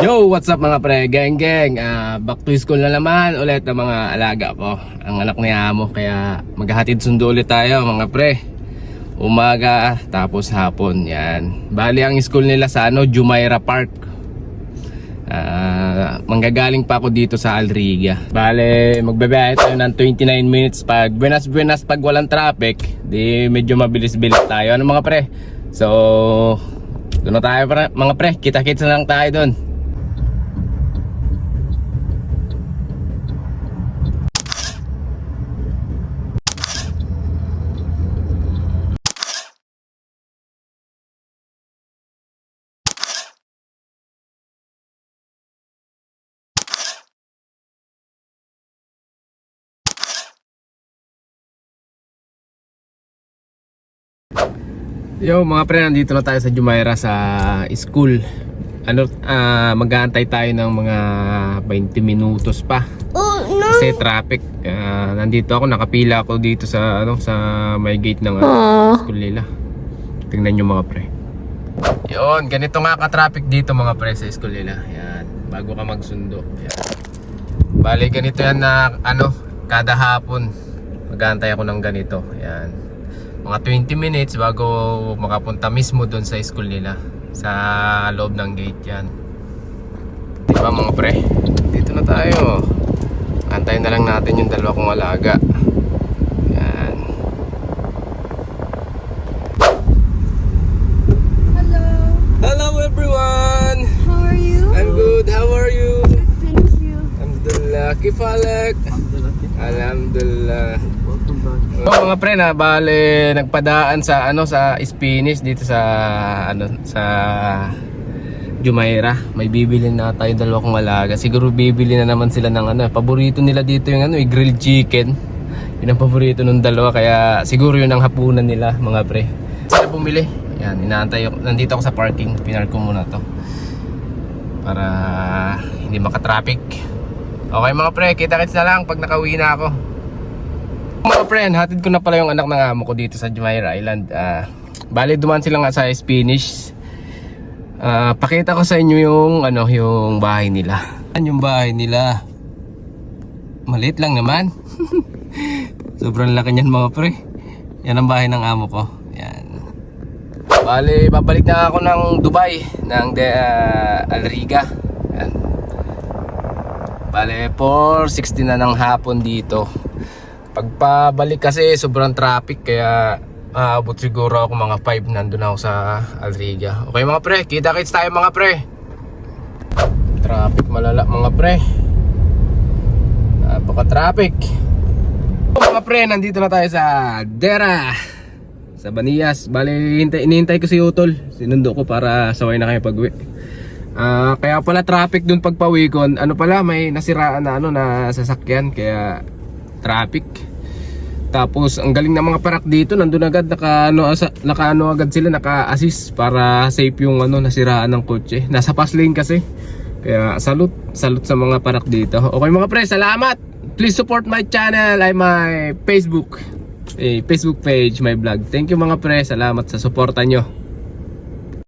Yo, what's up mga pre? Geng geng. Ah, back to school na naman ulit ang mga alaga ko. Ang anak ni Amo kaya maghahatid sundo ulit tayo mga pre. Umaga tapos hapon. Yan. Bali ang school nila sa ano, Jumeirah Park. Ah, manggagaling pa ako dito sa Alriga. Bale, magbabiyahe tayo ng 29 minutes pag buenas buenas pag walang traffic, di medyo mabilis-bilis tayo. Ano mga pre? So, doon na tayo mga pre. Kita-kits na lang tayo doon. Yo mga pre, nandito na tayo sa Jumeirah sa school. Ano, ah mag-aantay tayo ng mga 20 minutos pa. Oh, no. Kasi traffic. Ah, nandito ako, nakapila ako dito sa ano sa may gate ng Aww. school nila. Tingnan nyo mga pre. Yun, ganito nga ka-traffic dito mga pre sa school nila. Yan, bago ka magsundo. Yan. Bali ganito yan na ano, kada hapon mag-aantay ako ng ganito. Yan. Mga 20 minutes bago makapunta mismo doon sa school nila. Sa loob ng gate yan. Diba mga pre? Dito na tayo. Antayin na lang natin yung dalawa kong alaga. Yan. Hello. Hello everyone! How are you? I'm good. How are you? Thank you. Alhamdulillah. Kifalek. Alhamdulillah. Oh, mga pre na bale nagpadaan sa ano sa Spanish dito sa ano sa Jumeirah. May bibili na tayo dalawa kong. Siguro bibili na naman sila ng ano, paborito nila dito yung ano, yung grilled chicken. Yun ang paborito ng dalawa kaya siguro yun ang hapunan nila mga pre. Sila bumili. Yan, inaantay ako. Nandito ako sa parking. Pinark ko muna to. Para hindi maka-traffic. Okay mga pre, kita-kits na lang pag nakauwi na ako. Mga friend, hatid ko na pala yung anak ng amo ko dito sa Jumeirah Island. Ah, bali dumaan sila nga sa Spanish. Ah, pakita ko sa inyo yung ano, yung bahay nila. Yan yung bahay nila. Maliit lang naman. Sobrang laki niyan mga pre. Yan ang bahay ng amo ko. Yan. Bali, babalik na ako ng Dubai, ng de, ah, Alriga. Yan. Bale, 4.60 na ng hapon dito. Pagpabalik kasi sobrang traffic kaya aabot siguro ako mga 5 nandun ako sa Alriga. Okay mga pre, kita-kits tayo mga pre. Traffic malala mga pre. Napaka-traffic. Mga pre, nandito na tayo sa Dera. Sa Baniyas. Bale, hintay, inihintay ko si Utol. Sinundo ko para saway na kayo pag-uwi. Ah, kaya pala traffic dun pagpawikon. Ano pala, may nasiraan na ano na sasakyan kaya traffic. Tapos ang galing ng mga parak dito, nandun agad naka ano, asa, naka ano agad sila, naka-assist para safe yung ano nasiraan ng kotse. Nasa fast lane kasi. Kaya salute, salute sa mga parak dito. Okay mga pre, salamat. Please support my channel, ay my Facebook. Eh, Facebook page, my vlog. Thank you mga pre, salamat sa suporta nyo.